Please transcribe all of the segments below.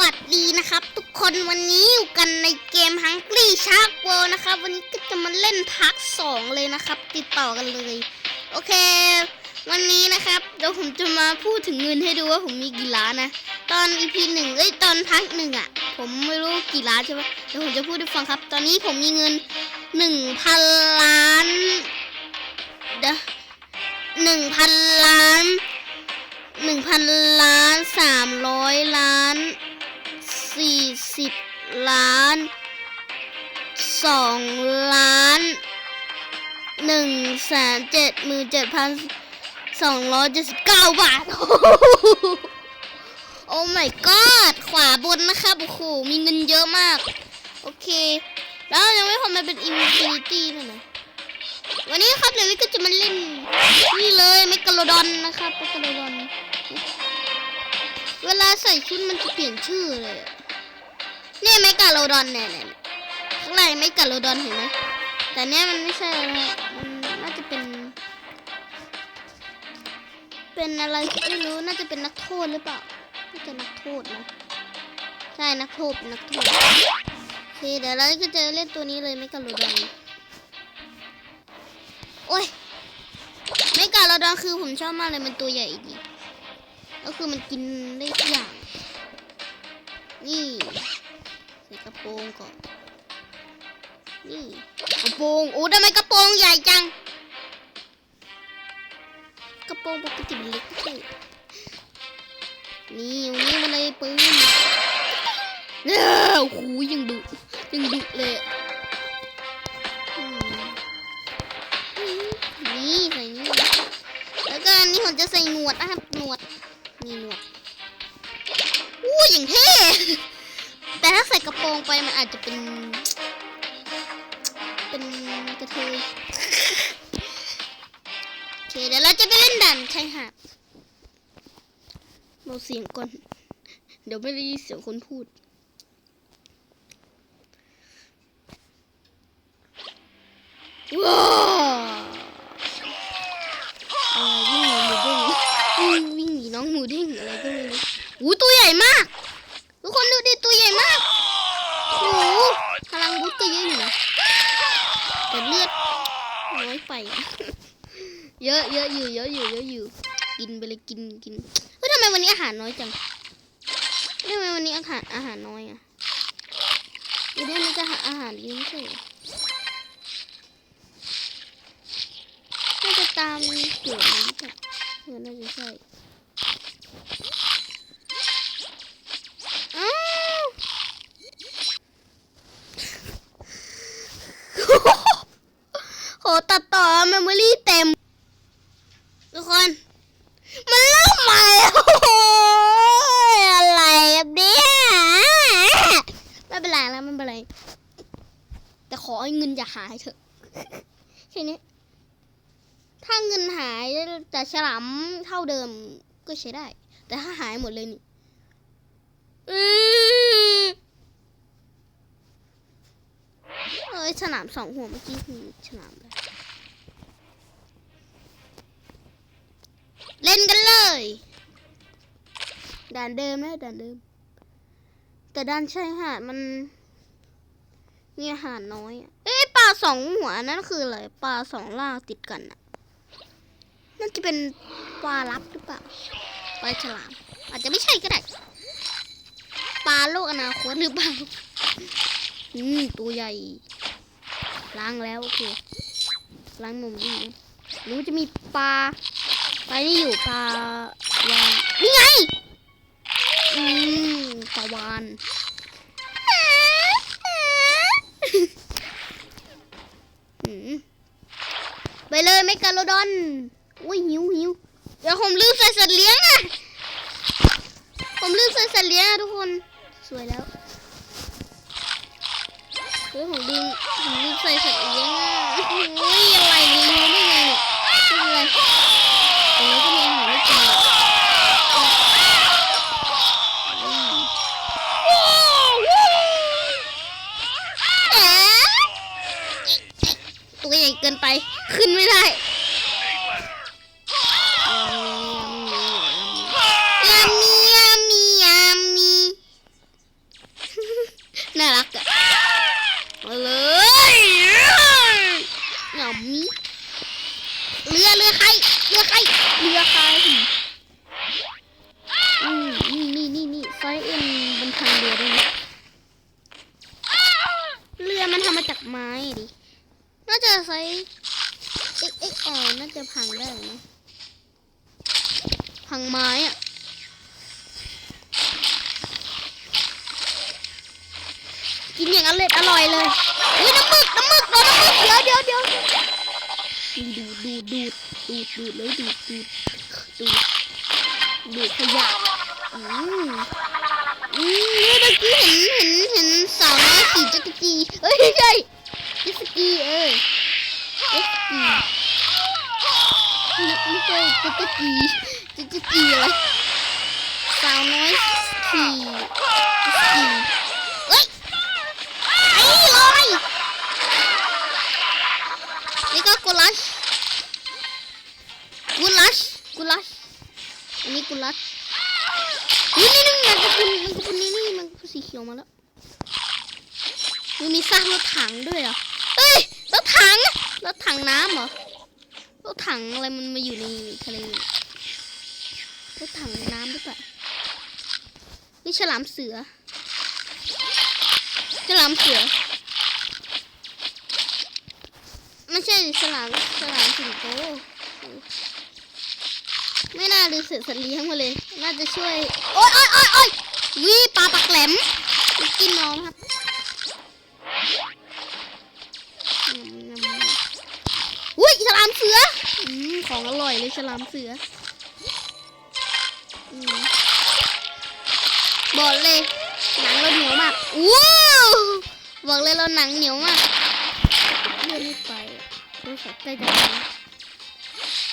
วัสดีนะครับ ทุกคนวันนี้อยู่กันในเกม Hungry Shark World นะครับ วันนี้ก็จะมาเล่นพักสองเลยนะครับ ติดต่อกันเลย โอเค วันนี้นะครับเดี๋ยวผมจะมาพูดถึงเงินให้ดูว่าผมมีกี่ล้านนะ ตอน EP หนึ่งเอ้ยตอนพักหนึ่งอะ ผมไม่รู้กี่ล้านใช่ไหมเดี๋ยวผมจะพูดให้ฟังครับ ตอนนี้ผมมีเงินหนึ่งพันล้านเดี๋ยวหนึ่งพันล้านหนึ่งพันล้านสามร้อยล้าน สี่สิบล้านสองล้านหนึ่งแสนเจ็ดหมื่นเจ็ดพันสองร้อยเจ็ดสิบเก้าบาท โอ้ my god ขวาบนนะครับ โอ้โห มีเงินเยอะมาก โอเค แล้วยังไม่พอมันเป็น infinity ด้วยนะ วันนี้ครับเดี๋ยววิก็จะมาเล่น นี่เลยเมกะโลดอนนะครับเมกะโลดอน เวลาใส่ชุดมันจะเปลี่ยนชื่อเลยอะ นี่ยเมกะโลดอนเนี่ยข้างในเมกะโลดอนเห็นไหมแต่เนี่ยมันไม่ใช่นะมันน่าจะเป็น เป็นอะไรไม่รู้น่าจะเป็นนักโทษหรือเปล่าน่าจะนักโทษนะใช่นักโทษนักโทษโอเคเดี๋ยวเราก็จะเล่นตัวนี้เลยเมกะโลดอนโอ้ยไม่กาลดอนคือผมชอบมากเลยมันตัวใหญ่ดีก็คือมันกินได้ทุกอย่างนี่ ระโปรงก่อน นี่กระโปรงโอ้ทำไมกระโปรงใหญ่จัง กระโปรงปกติมันเล็กไม่นี่วันนี้มันเลยปืนเนี่ยโอ้โหยังดุยังดุเลยนี่ใส่นี่แล้วก็อันนี้ผมจะใส่หนวดนะครับหนวดนี่หนวดอู้ย่างเท่ แต่ถ้าใส่กงไปมันอาจจะเป็น เป็นกระเทยโอเคเดี๋ยวเราจะไปเล่นด่านชายหาดเราเสียงก่อน เดี๋ยวไม่ได้ยินเสียงคนพูด ว้าววิ่งหนีหมูเด้งวิ่งหนีน้องหมูเด้งอะไรก็ไม่รู้อู้ตัวใหญ่มากคนดูดิตัวใหญ่มากโอ้โหพลังบุตก็เยอะอยู่นะแต่เลือดน้อยไป เย อะอยู่เยอะอยู่เยอะอยู่ กินไปเลยกินกินเฮ้ยทำไมวันนี้อาหารน้อยจังทำไมวันนี้อาหารอาหารน้อยอะวันนี้มันจะหาอาหารดีไม่ใช่หรอน่าจะตามเกี่ยวมันหรือเปล่าเออน่าจะใช่อ้าวโหตัดต่อเมมโมรี่เต็ม ทุกคน มันเริ่มใหม่แล้วโอ้ยอะไรแบบเนี้ยไม่เป็นไรแล้วไม่เป็นไร แต่ขอให้ เถอะแค่นี้ถ้าเงินหายแต่ฉลามเท่าเดิมก็ใช้ได้ แต่ถ้าหายหมดเลยนี่เอ้ยฉลามสองหัวเมื่อกี้คือฉลามเลยเล่นกันเลยด่านเดิมนะด่านเดิม แต่ด่านชายหาดมันมีอาหารน้อยอะเอ้ยปลา สองหัวนั่นคืออะไรปลาสองล่างติดกันอะน่าจะเป็นปลาลับหรือเปล่าปลาฉลามอาจจะไม่ใช่ก็ได้ปลาโลกอนาคตหรือเปล่าอืมตัวใหญ่ ล้างแล้วโอเคล้างนมดีนะหรือว่าจะมีปลาปลานี่อยู่ปลาวานนี่ไงอืมปลาวาน ไปเลยไม่กาโลดอนอุ้ยหิวหิวเดี๋ยวผมลืมใส่สัตว์เลี้ยงอะผมลืมใส่สัตว์เลี้ยงอะทุกคน สวยแล้วเฮ้ยผมลืมผมลืมใส่สัตว์เลี้ยงอะอุ้ยอะไรเนี่ยรู้ได้ไงเนี่ยไม่เป็นไรตรงนี้ก็มีอาหารให้กินอะอืมอ่าตัวใหญ่เกินไป ขึ้นไม่ได้ ยามียามียามียามี จะพังได้ไหมพังไม้อะ กินอย่างอร่อยอร่อยเลยอุ้ยน้ำหมึกน้ำหมึกโดนน้ำหมึกเดี๋ยวเดี๋ยวเดี๋ยวดูดูดูดดูดดูดเลยดูดดูดดูดดูดขยะอืมอืมเมื่อกี้เห็นเห็นเห็นสาวน้อยขี่จักรจีเอ้ยไม่ใช่จักรจีเออจักรจีไม่ไม่ใช่จักรจีจักรจีอะไรสาวน้อยขี่จักรจี ลัชกุลัชอันนี้กุลัชนี่นี่นี่มันกระพุนมันกระพุนนี่นี่มันกระพุนสีเขียวมาแล้วมันมีซากรถถังด้วยเหรอเฮ้ยรถถังรถถังน้ำเหรอรถถังอะไรมันมาอยู่ในทะเลรถถังน้ำด้วยปะนี่ฉลามเสือฉลามเสือไม่ใช่ฉลามฉลามสิงโต ไม่น่าลืมเสือสัตว์เลี้ยงมาเลย น่าจะช่วย โอ๊ยโอ๊ยโอ๊ยโอ๊ยวิปลาปักแหลมกินน้องครับอุ้ยฉลามเสืออืมของอร่อยเลยฉลามเสือบอกเลยหนังเราเหนียวมากว้าวบอกเลยเราหนังเหนียวมากเลื่อนไปรู้สึกใกล้จะไปแล้ว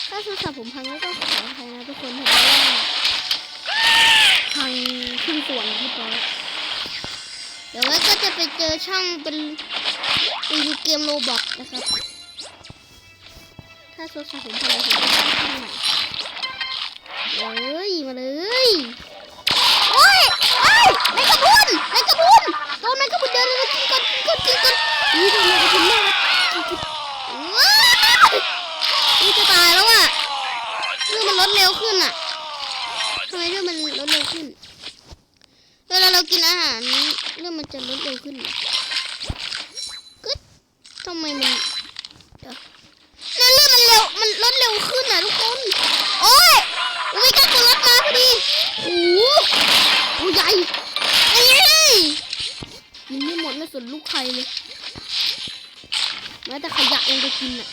ถ้าโทรศัพท์ผมพังแล้วก็ขออภัยนะทุกคนเพราะว่าพังขึ้นส่วนเรียบร้อยเดี๋ยวไว้ก็จะไปเจอช่องเป็นรีวิวเกมโรบอกนะครับ ถ้าโทรศัพท์ผมพังผมจะสร้างช่องใหม่เลยมาเลยโอ้ยโอ้ยในกระพุนในกระพุนโดนในกระพุนเดินเลยกินก่อนกินก่อนกินก่อนนี่โดนในกระพุนมากว้าวนี่จะตายแล้วอะ มันลดเร็วขึ้นอะทำไมเรื่องมันลดเร็วขึ้น เวลาเรากินอาหารเรื่องมันจะลดเร็วขึ้นเหรอก็ทำไมมันเดี๋ยวแล้วเรื่องมันเร็ว มันลดเร็วขึ้นอะทุกคน โอ้ยอุ้ยกล้ากดรถมาพอดีโอ้โหตัวใหญ่เอ้ยกินไม่หมดไม่สนลูกใครเลยแม้แต่ขยะยังจะกินอะ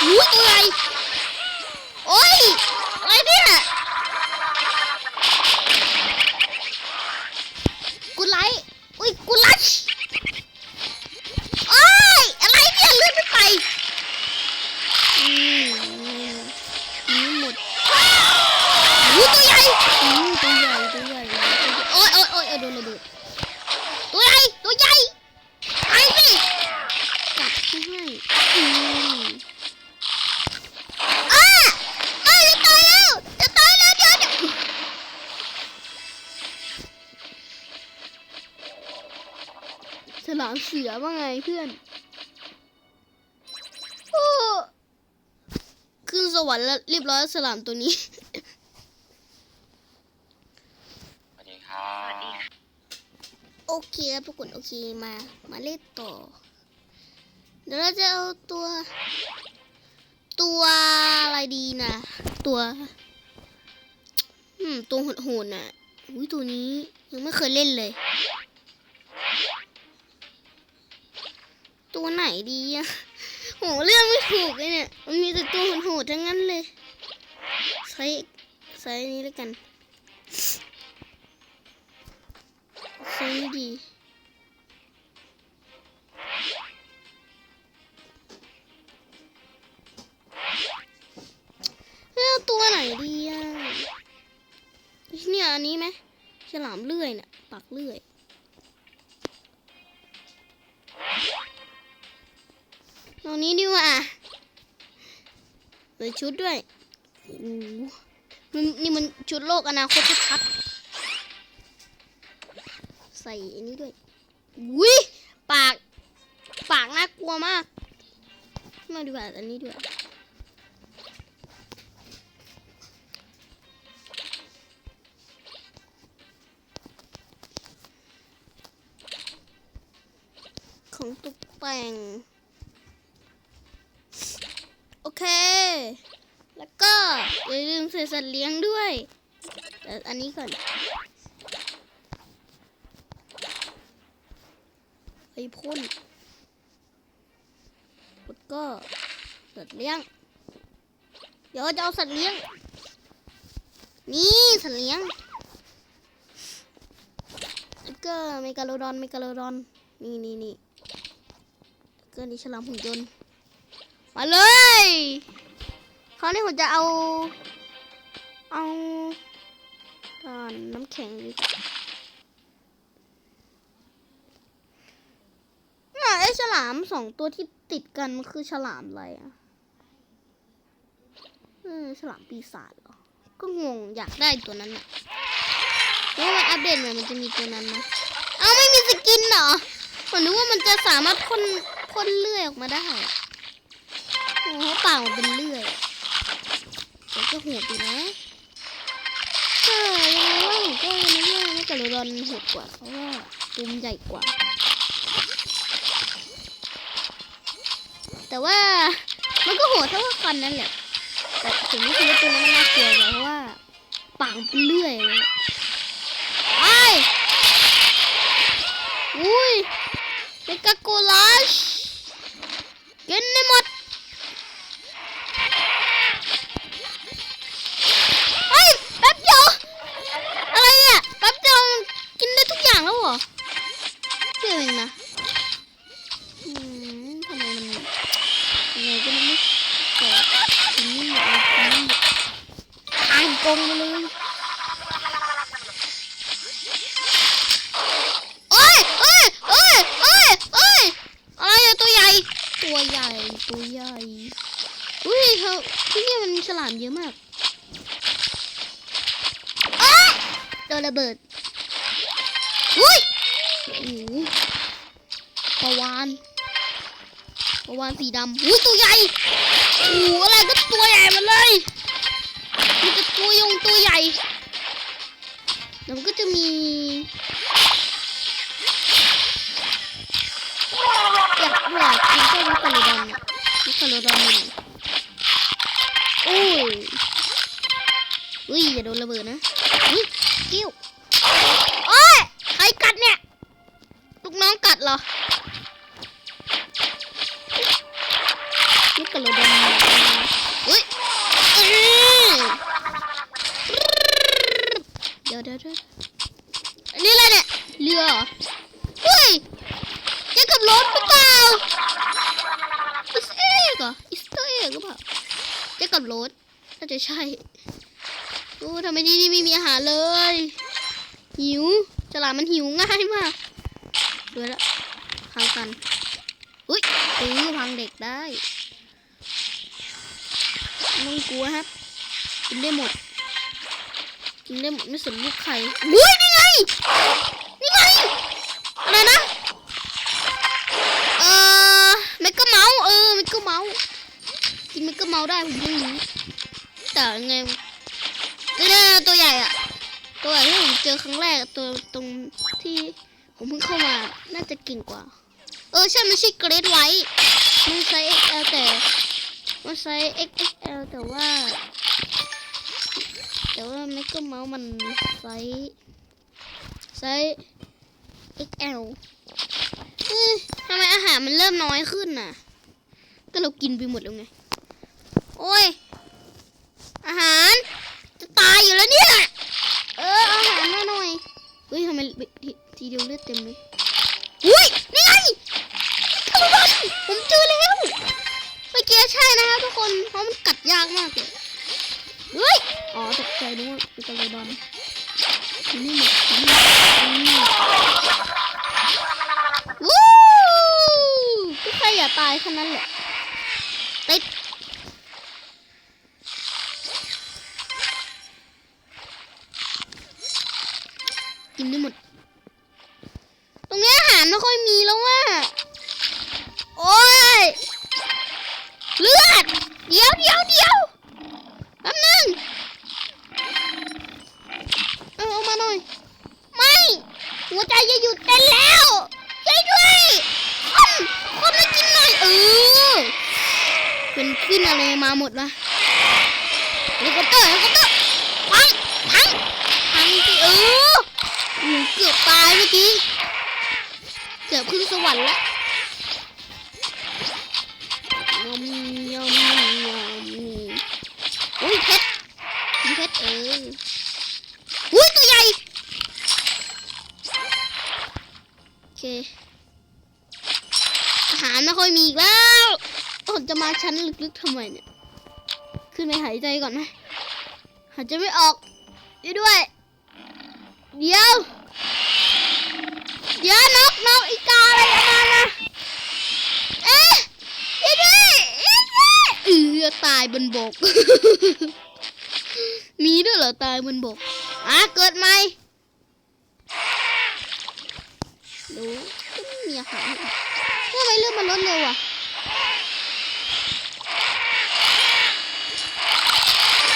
หูตัวใหญ่โอ้ยอะไรเนี่ย เรียบร้อยสลามตัวนี้ สวัสดีครับโอเคแล้วปรากฏโอเคมา มาเล่นต่อ เดี๋ยวเราจะเอาตัว ตัวอะไรดีนะตัว อืม ตัวโหดๆน่ะ อุ้ยตัวนี้ยังไม่เคยเล่นเลย ตัวไหนดีอะ โหเรื่องไม่ถูกเลยเนี่ย มันมีแต่ตัวโหดๆทั้งนั้นเลย ใช้ใช้นี้แล้วกันใช้นี่ดีเฮ้ยเอาตัวไหนดีอะเนี่ยอันนี้ไหมฉลามเลื่อยเนี่ยปากเลื่อย ตรงนี้ดีกว่าเลยชุดด้วยโอ้โหมันนี่มันชุดโลกอนาคตชัดใส่อันนี้ด้วยวิปาก ปากน่ากลัวมาก มาดีกว่าอันนี้ด้วยของตกแต่ง โอเค แล้วก็อย่าลืมใส่สัตว์เลี้ยงด้วยแต่อันนี้ก่อนไปพ่นแล้วก็สัตว์เลี้ยง เดี๋ยวจะเอาสัตว์เลี้ยง นี่สัตว์เลี้ยงแล้วก็เมกาโลดอนเมกาโลดอน นี่นี่นี่แล้วก็นี่ฉลามหุ่นยนต์ มาเลยคราวนี้ผมจะเอา เอาตอนน้ำแข็งดีกว่าน่ะไอ้ฉลามสองตัวที่ติดกันมันคือฉลามอะไรอะเออฉลามปีศาจเหรอ ก็งงอยากได้ตัวนั้นอะเพราะว่ามันอัปเดตใหม่มันจะมีตัวนั้นนะเอาไม่มีสกินเหรอผมนึกว่ามันจะสามารถพ่นพ่นเลื่อยออกมาได้ อะโอ้โหปาเป็นเลื่อยแต่ก็โหดดีนะก็ยังไงว่าผมก็ยังไม่ว่าน่าจะโรอนโหดกว่าเพราะว่าตัวมันใหญ่กว่า แต่ว่ามันก็โหดเท่ากันนั่นแหละแต่ผมไม่คิดว่าตัวนั้นมันน่ากลัวกว่าเพราะว่าปากเป็นเลื่อยเลยไอ้อุ้ยเมกาโกลาช วิคาโลดอนอยู่ไหนโอ้ยอุ้ยอย่าโดนระเบิดนะอุ้ยกิ้ว กินได้หมดไม่สนลูกใครอุ้ยนี่ไง นี่ไง อะไรนะ เออเมกะเมาส์เออเมกะเมาส์กินเมกะเมาส์ได้ผมเพิ่รู้แต่ไงเนี่ยตัวใหญ่อะตัวใหญ่ที่ผมเจอครั้งแรกตัวตรงที่ผมเพิ่งเข้ามาน่าจะเก่งกว่า เออใช่มันชื่อเกรดไวท์มันไซส์ XL แต่มันไซส์ XXL แต่ว่า แต่ว่าแม็กก็เมาส์มันไซส์ไซส์ XL ทำไมอาหารมันเริ่มน้อยขึ้นน่ะ ก็เรากินไปหมดแล้วไง โอ้ย อาหาร จะตายอยู่แล้วเนี่ย เออ อาหารมาหน่อย เฮ้ยทำไมทีทีเดียวเลือดเต็มเลยอุ้ย นี่ไงขบวนผมเจอแล้ว เมื่อกี้ใช่นะครับทุกคน เพราะมันกัดยากมากเลย เฮ้ย อ๋อตกใจนึกว่าเป็นตะวันนี่หมดนี่นี่วู้ก็ใครอย่าตายแค่นั้นแหละติดกินได้หมด วรรค์แล้วยอมยอมยอมอุ้ยเพชรมีเพชรเอออุ้ยตัวใหญ่โอเคอาหารไม่ค่อยมีอีกแล้วผมจะมาชั้นลึกๆทำไมเนี่ย ขึ้นไปหายใจก่อนไหมหายใจไม่ออกด้วยด้วย เดี๋ยว เดี๋ยวนกนกอีกาอะไรกันมานะเอ๊ะช่วยด้วยช่วยด้วย เออตายบนบก มีด้วยเหรอตายบนบก อะเกิดใหม่ดูก็ไม่มีอาหารทำไมเรื่องมันลดเร็วอะ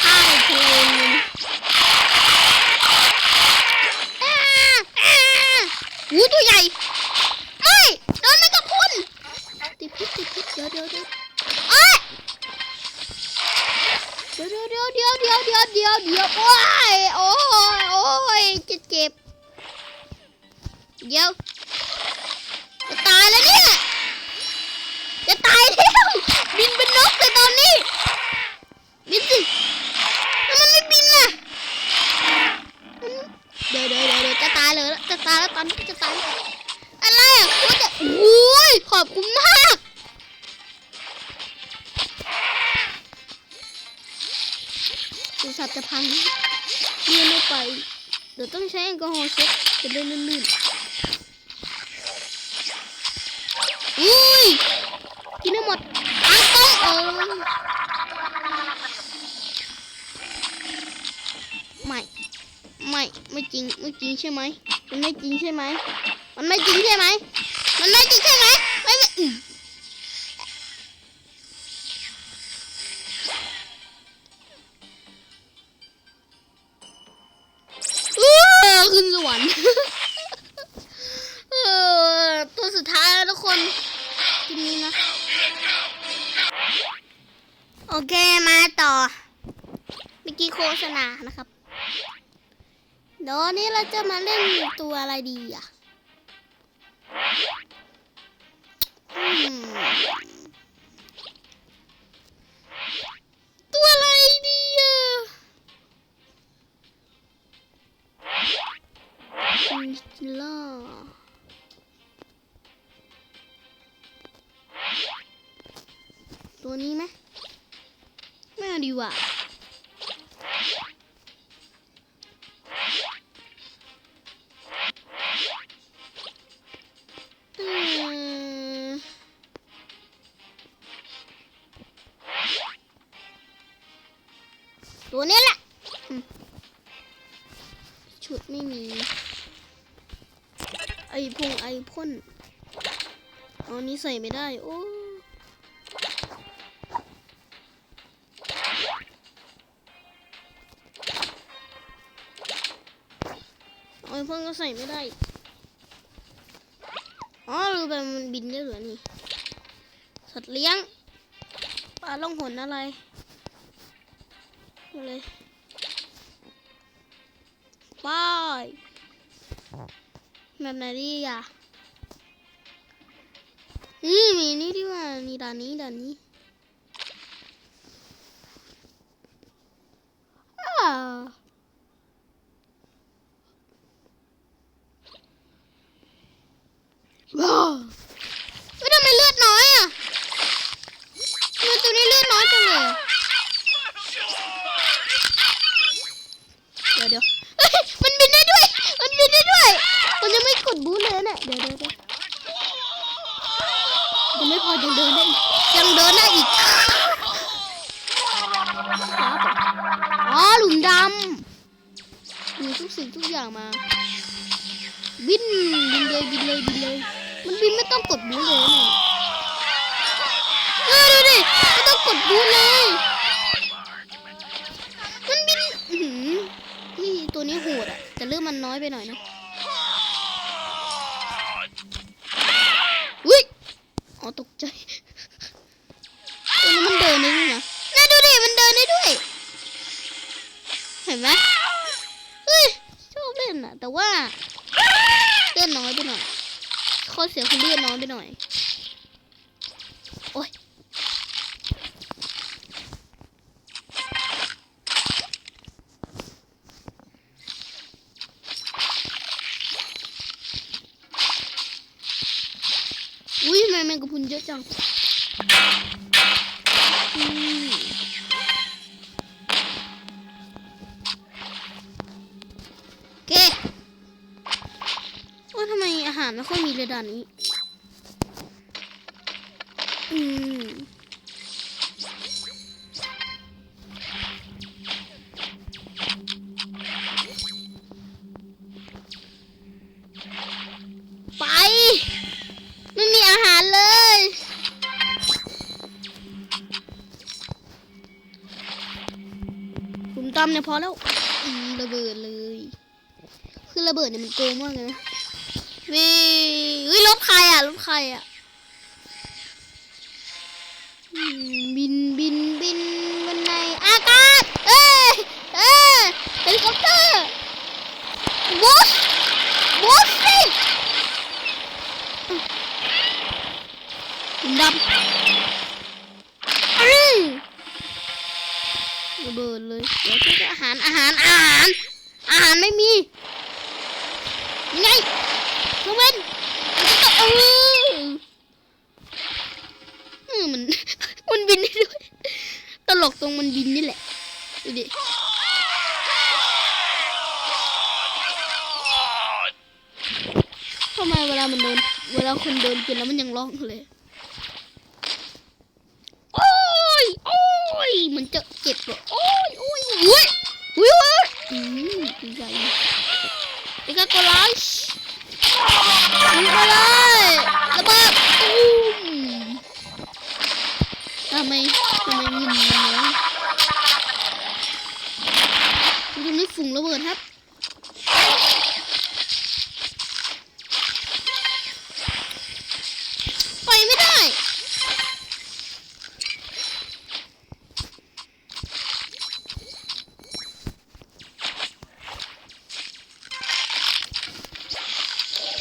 ข้าวเพลงหูตัวใหญ่ ไม่ โดนไม่กับคุณติดพิษติดพิษเดี๋ยวเดี๋ยวเดี๋ยว ยวเดี๋ยวเดี๋ยวเดี๋ยวเดียวเดี๋ยวโอ้ยโอ้ยโอ้ยเจ็บเจ็บเดี๋ยวจะตายแล้วเนี่ยจะตายแล้วบินเป็นนกเลยตอนนี้บินสิแล้วมันไม่บินน่ะเดี๋ยวเดี๋ยวเดี๋ยวจะตายเลยจะตายแล้วตอนนี้จะตายอะไรอะกูจะโอ้ยขอบคุณมาก อุส่าห์จะพังเลื่อนไม่ไปเดี๋ยวต้องใช้แอลกอฮอล์เช็ดจะได้ลื่นๆอุ้ยกินให้หมดอังต้องเออไม่ไม่ไม่จริงไม่จริงใช่ไหมมันไม่จริงใช่ไหมมันไม่จริงใช่ไหม จะมาเล่นตัวอะไรดีอะตัวอะไรดีอะชิจิล่าตัวนี้ไหมไม่าดีว่า นี้ใส่ไม่ได้ โอ้ไอพ่นก็ใส่ไม่ได้ อ๋อรูแบบมันบินได้เหรอนี่ สัตว์เลี้ยง ปลาล่องหนอะไรมาเลยไปแบบไหนดีอะ นี่มีนี่ดีกว่านี่ด่านนี้ด่านนี้อ้าวว้าวทำไมเลือดน้อยอะทำไมตัวนี้เลือดน้อยจังเลย เดี๋ยวเดี๋ยวมันบินได้ด้วย มันบินได้ด้วย มันยังไม่กดบูทเลยเนี่ยเดี๋ยวเดี๋ยว เดี๋ยวยังไม่พอยังเดินได้อีกยังเดินได้อีกอ๋อหลุมดำมีทุกสิ่งทุกอย่างมา บินบินเลยบินเลยบินเลย มันบินไม่ต้องกดบูเลยเนี่ยเออดูดิไม่ต้องกดบูเลย มันบินหืมนี่ตัวนี้โหดอะแต่เรื่องมันน้อยไปหน่อยนะอุ้ยอ๋อตกใจ ตัวนี้มันเดินได้ด้วยนะน่าดูดิ มันเดินได้ด้วย เห็นไหมเฮ้ย ชอบเล่นอะ แต่ว่าเลื่อนน้อยไปหน่อย ข้อ เสียคุณเลื่อนน้องไปหน่อย ด่านนี้ อืมไปไม่มีอาหารเลย ผมตำเนี่ยพอแล้ว ระเบิดเลย คือระเบิดเนี่ยมันโกงมากเลยนะ วิวิรถใครอะรถใครอะอืมบินบินบินบนในอากาศ เอ้ยเอ้ยเฮลิคอปเตอร์บูสบูสสิ ถุงดำอื้อระเบิดเลย เดี๋ยวจะอาหารอาหารอาหาร อาหารไม่มีไงโรเวนเออเออมัน มันบินได้ด้วย ตลกตรงมันบินนี่แหละดูดิทำไมเวลามันเดินเวลาคนเดินกินแล้วมันยังร้องเลย โอ้ย โอ้ย มันจะเจ็บเหรอโอ้ยโอ้ยอุ้ยอุ้ยอุ้ยอืมใหญ่อีกก็ไลช์ยิงไปเลยระเบิดตุ้มทำไมทำไมยิงมันน้อยดูตรงนี้ ฝุ่งระเบิดครับไปไม่ได้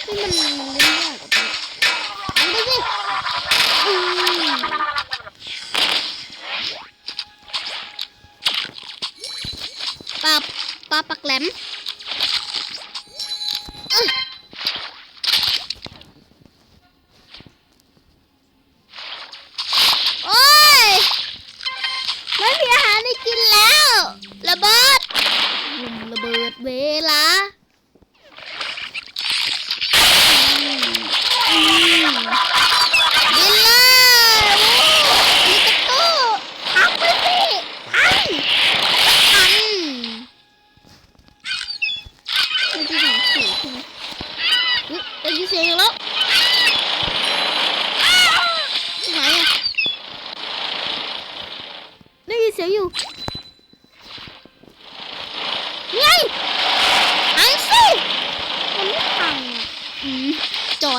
มันเล่นเอาไปสิอืมปลาปลาปัก แหลม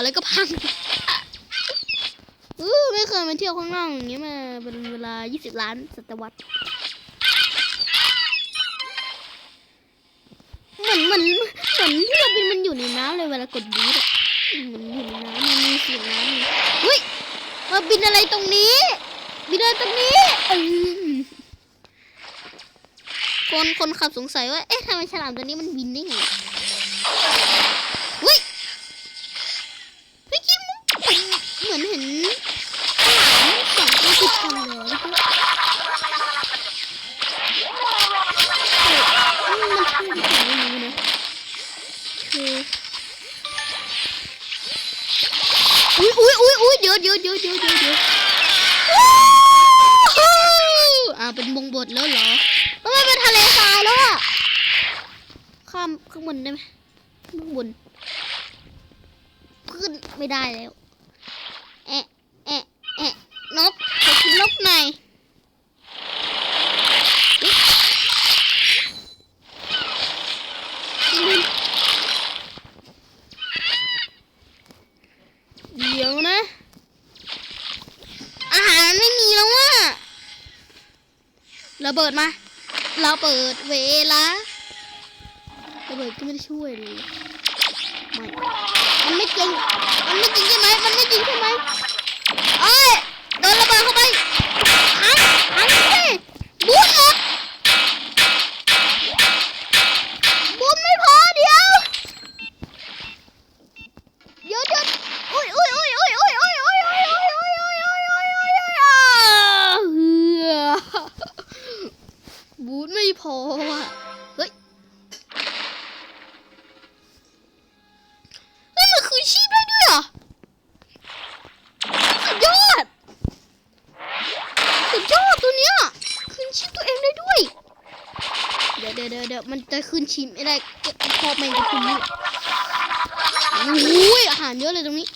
แล้วก็พังอู้ไม่เคยมาเที่ยวข้างนอกอย่างเงี้ยมาเป็นเวลา 20 ล้านศตวรรษเหมือนเหมือนเหมือนที่เราเป็นมันอยู่ในน้ำเลยเวลากดบูทอะเหมือนอยู่ในน้ำมันมีเสียงน้ำอยู่เฮ้ยอบินอะไรตรงนี้ บินอะไรตรงนี้คนคนขับสงสัยว่า เอ๊ะทำไมฉลามตัวนี้มันบินได้ไง ยอุ้ยเดี๋ยวเดี๋ยวเดี๋ยวเดี๋ยวเดี๋ยวเดี๋ยวว้าวอ่าเป็นบงบทแล้วเหรอทำไมเป็นทะเลทรายแล้วอะข้ามข้างบนได้ไหมข้างบนขึ้นไม่ได้แล้ว แอะแอะแอะนกขอกินนกหน่อยเดี๋ยวนะ หารไม่มีแล้วว่ะระเบิดมาเราเปิดเวลาระเบิดก็ไม่ได้ช่วยเลยม,มันไม่จริง มันไม่จริงใช่ไหมมันไม่จริงใช่ไหมเอ้ยโดนระเบิดเข้าไปหันหันสิ มันจะคืนชีพไม่ได้เก็บพอแมงกะพรุนนี่อุ้ยอาหารเยอะเลยตรงนี้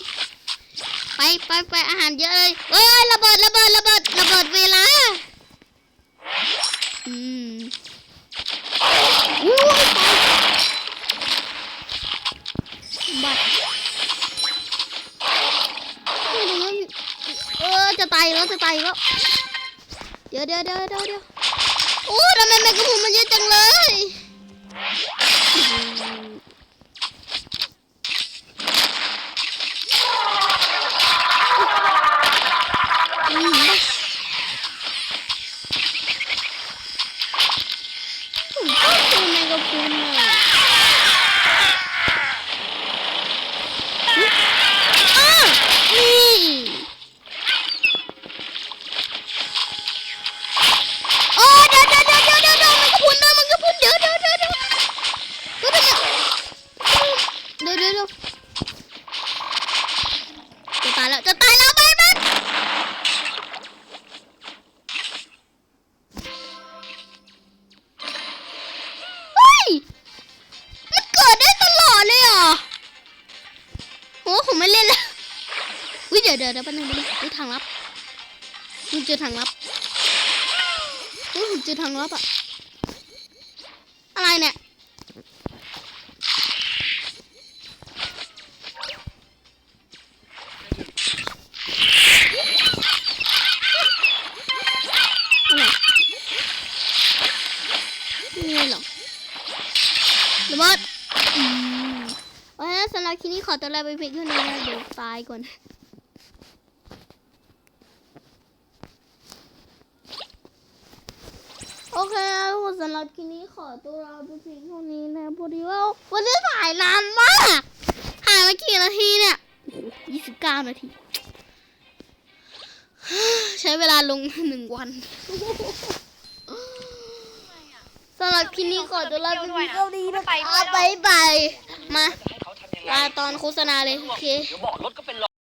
ไปไปไปอาหารเยอะเลยเอ้ เจอทางลับอะอะไรเนี่ยรนี่เหรอระเบิดโอ้ยสำหรับคลิปนี้ขอตัวลาไปเพียงเท่านี้นะเดี๋ยวตายก่อน โอเคทุกคนสำห รับคลิปนี้ขอตัวลาไปเพียงเท่านี้นะพอดีว่าวันนี้ถ่ายนานมากถ่ายมากี่นาทีเนี่ยยี่สิบเก้านาที ใช้เวลาลงหนึ่งวันสำหรับคลิปนี้ขอตัวลาไปเพียงเท่านี้นะคะบ๊ายบายมาลาตอนโฆษณาเลยโอเค เดี๋ยวบอกรถก็เป็นร